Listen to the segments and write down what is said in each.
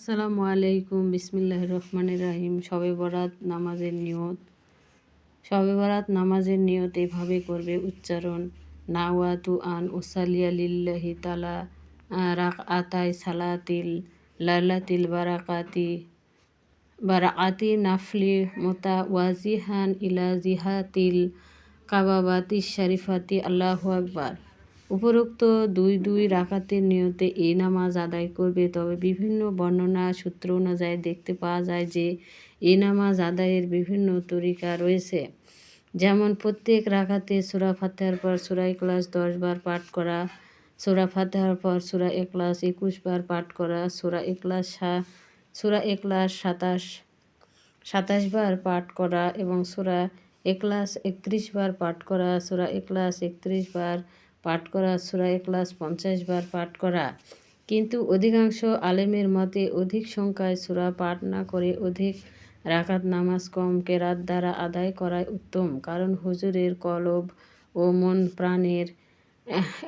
আসসালামু আলাইকুম বিসমিল্লাহ রহমানির রাহিম। শবে বরাত নামাজের নিয়ত। শবে বরাত নামাজের নিয়ত এভাবে করবে, উচ্চারণ, নাওয়াতু আন ওসালিয়া লিল্লাহি তালা রাক আতাই সালাতিল লালাতিল বারাকাতি বারাকাতি নাফলি মোতা ওয়াজিহান ইলা জিহাতিল কাবাবাতি শরিফাতি, আল্লাহ আকবার। উপরোক্ত দুই দুই রাকাতের নিয়তে এই নামাজ আদায় করবে। তবে বিভিন্ন বর্ণনা সূত্র অনুযায়ী দেখতে পাওয়া যায় যে এই নামাজ আদায়ের বিভিন্ন তরিকা রয়েছে। যেমন, প্রত্যেক রাখাতে সুরা ফাতেহার পর সুরা দশ বার পাঠ করা, সুরা ফাতেহার পর সুরা এক্লাস একুশ বার পাঠ করা, সুরা এক্লাস সুরা এক্লাস সাতাশ সাতাশ বার পাঠ করা এবং সুরা এক্লাস একত্রিশ বার পাঠ করা, সুরা এক্লাস একত্রিশ বার পাঠ করা, সুরা এক্লাস পঞ্চাশ বার পাঠ করা। কিন্তু অধিকাংশ আলেমের মতে অধিক সংখ্যায় সুরা পাঠ না করে অধিক রাকাত নামাজ কম কেরাত দ্বারা আদায় করাই উত্তম। কারণ হুজুরের কলব ও মন প্রাণের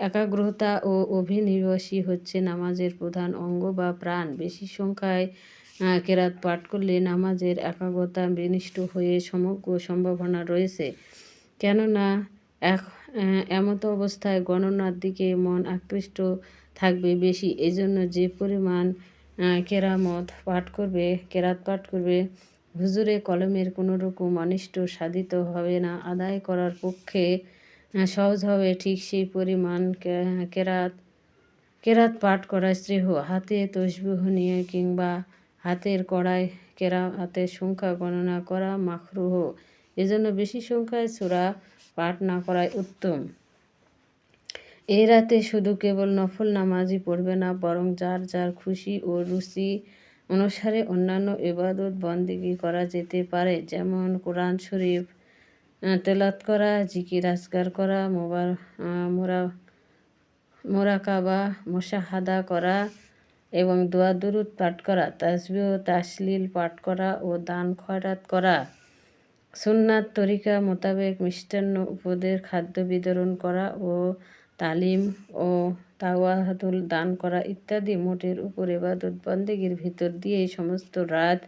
একাগ্রতা ও অভিনিবেশই হচ্ছে নামাজের প্রধান অঙ্গ বা প্রাণ। বেশি সংখ্যায় কেরাত পাঠ করলে নামাজের একাগ্রতা বিনিষ্ট হয়ে সমগ্র সম্ভাবনা রয়েছে। কেননা, এক এমতো অবস্থায় গণনার দিকে মন আকৃষ্ট থাকবে বেশি। এজন্য যে পরিমাণ কেরামত পাঠ করবে, কেরাত পাঠ করবে, হুজুরে কলমের কোনো রকম অনিষ্ট সাধিত হবে না। আদায় করার পক্ষে সহজ হবে ঠিক সেই পরিমাণ কেরাত কেরাত পাঠ করা শ্রেহ হাতে তসবিহ নিয়ে কিংবা হাতের কেরা হাতের সংখ্যা গণনা করা মাখরুহ এজন্য বেশি সংখ্যায় সুরা পাঠ না করাই উত্তম। এই রাতে শুধু কেবল নফল নামাজই পড়বে না, বরং যার যার খুশি ও রুচি অনুসারে অন্যান্য ইবাদত বন্দিগি করা যেতে পারে, যেমন কোরআন শরীফ তেলাত করা, জিকির, আজগার করা, মোবার মোরা, মোরাকাবা, মোশাহাদা করা এবং দোয়া দুরুদ পাঠ করা তাসবি ও তাসলিল পাঠ করা ও দান খয়রাত করা। সুন্নাত তরিকা মোতাবেক মিষ্টান্ন উপদের খাদ্য বিতরণ করা ও তালিম ও তাওয়াহাতুল দান করা ইত্যাদি মোটের উপর এবাদত বন্দেগীর ভিতর দিয়ে এই সমস্ত রাত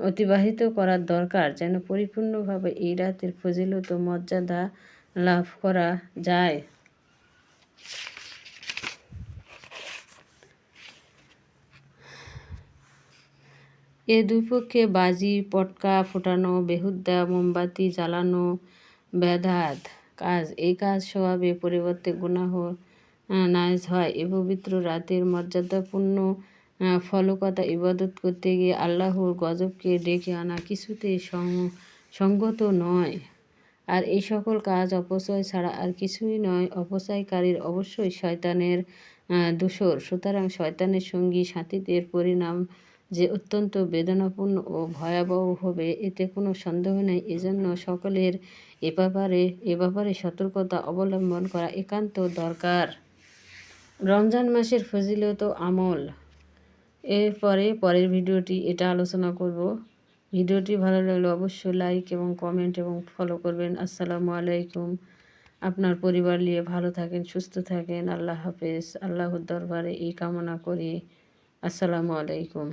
অতিবাহিত করার দরকার। যেন পরিপূর্ণভাবে এই রাতের ফজিলত মর্যাদা লাভ করা যায়। এ দুই পক্ষে বাজি, পটকা ফোটানো বেহুদ্দা মোমবাতি জ্বালানো ব্যাধাত কাজ। এই কাজ স্বভাবে পরিবর্তে গুনাহ নায়জ হয়। এ পবিত্র রাতের মর্যাদাপূর্ণ ফলকতা ইবাদত করতে গিয়ে আল্লাহর গজবকে ডেকে আনা কিছুতেই সঙ্গত নয়। আর এই সকল কাজ অপচয় ছাড়া আর কিছুই নয়। অপচয়কারীর অবশ্যই শয়তানের দূষর। সুতরাং শয়তানের সঙ্গী সাথীদের পরিণাম যে অত্যন্ত বেদনাপূর্ণ ও ভয়াবহ হবে, এতে কোনো সন্দেহ নেই। এজন্য সকলের এ ব্যাপারে এ ব্যাপারে সতর্কতা অবলম্বন করা একান্ত দরকার। রমজান মাসের ফজিলত আমল। এরপরে পরের ভিডিওটি এটা আলোচনা করব। ভিডিওটি ভালো লাগলে অবশ্যই লাইক এবং কমেন্ট এবং ফলো করবেন। আসসালামু আলাইকুম। আপনার পরিবার নিয়ে ভালো থাকেন, সুস্থ থাকেন। আল্লাহ হাফেজ। আল্লাহর দরবারে এই কামনা করি। আসসালামু আলাইকুম।